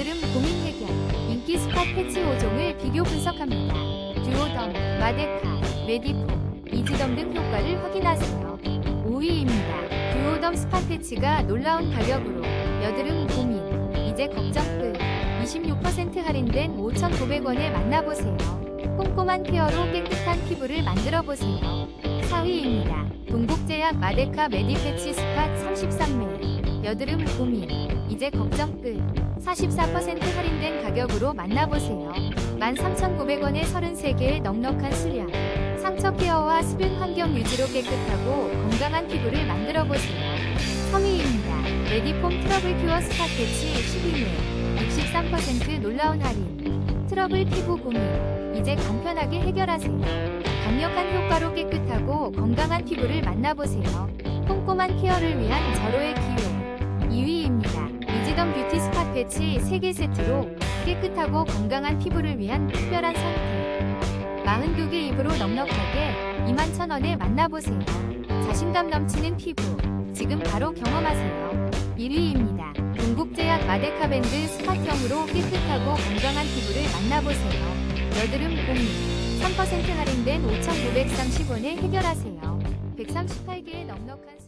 여드름 고민 해결 인기 스팟 패치 5종을 비교 분석합니다. 듀오덤, 마데카, 메디폼, 이지덤 등 효과를 확인하세요. 5위입니다. 듀오덤 스팟 패치가 놀라운 가격으로 여드름 고민 이제 걱정 끝 26% 할인된 5,900원에 만나보세요. 꼼꼼한 케어로 깨끗한 피부를 만들어보세요. 4위입니다. 동국제약 마데카 메디패치 스팟 33매 여드름 고민 이제 걱정 끝 44% 할인된 가격으로 만나보세요. 13,900원에 33개의 넉넉한 수량 상처 케어와 수분 환경 유지로 깨끗하고 건강한 피부를 만들어보세요. 3위입니다. 메디폼 트러블 큐어 스팟 패치 12매 63% 놀라운 할인 트러블 피부 고민 이제 간편하게 해결하세요. 강력한 효과로 깨끗하고 건강한 피부를 만나보세요. 꼼꼼한 케어를 위한 절호의 기호 2위입니다. 이지덤 뷰티 스팟 패치 3개 세트로 깨끗하고 건강한 피부를 위한 특별한 선택 42개 입으로 넉넉하게 21,000원에 만나보세요. 자신감 넘치는 피부 지금 바로 경험하세요. 1위입니다. 동국제약 마데카밴드 스팟형으로 깨끗하고 건강한 피부를 만나보세요. 여드름 고민 3% 할인된 5,930원에 해결하세요. 138개의 넉넉한